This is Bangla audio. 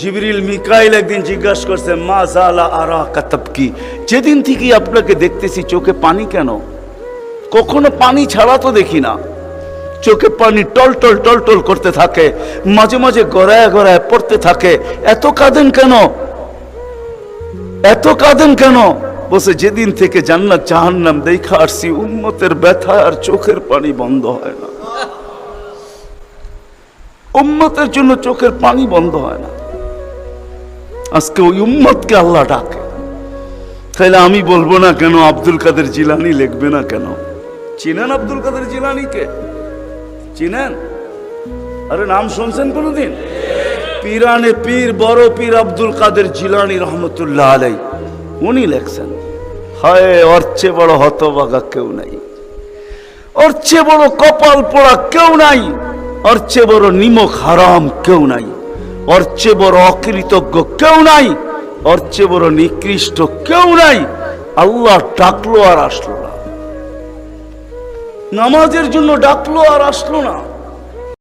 জিবরিল মিকাইল একদিন জিজ্ঞাসা করছে, মা জালা আরা কাতাবকি যেদিন থেকে আপনাকে দেখতেছি, চোখে পানি কেন? কখনো পানি ছাড়া তো দেখি না। চোখে পানি টল টল টল টল করতে থাকে, মাঝে মাঝে গড়ায় গড়ায় পড়তে থাকে। এত কাঁদেন কেন? এত কাঁদেন কেন? বসে যেদিন থেকে জান্নাত জাহান্নাম দেখা আসছি, উম্মতের ব্যথা আর চোখের পানি বন্ধ হয় না। উম্মতের জন্য চোখের পানি বন্ধ হয় না। আজকে ওই উম্মতকে আল্লাহ ডাকে। তাহলে আমি বলব না কেন আব্দুল কাদের জিলানি লিখবে না কেন? চিনেন আব্দুল কাদের জিলানিকে? চিনেন? আরে নাম শুনছেন কোনোদিন? পীরানে পীর, বড় পীর আব্দুল কাদের জিলানি রহমতুল্লাহ আলাই। উনি লেখছেন, হায়, ওর চেয়ে বড় হতবাগা কেউ নাই। ওর চেয়ে বড় কপাল পোড়া কেউ নাই। ওর চেয়ে বড় নিমক হারাম কেউ নাই। ওর চেয়ে বড় অকৃতজ্ঞ কেউ নাই। ওর চেয়ে বড় নিকৃষ্ট কেউ নাই। আল্লাহ ডাকলো আর আসলো না। নামাজের জন্য ডাকলো আর আসলো না।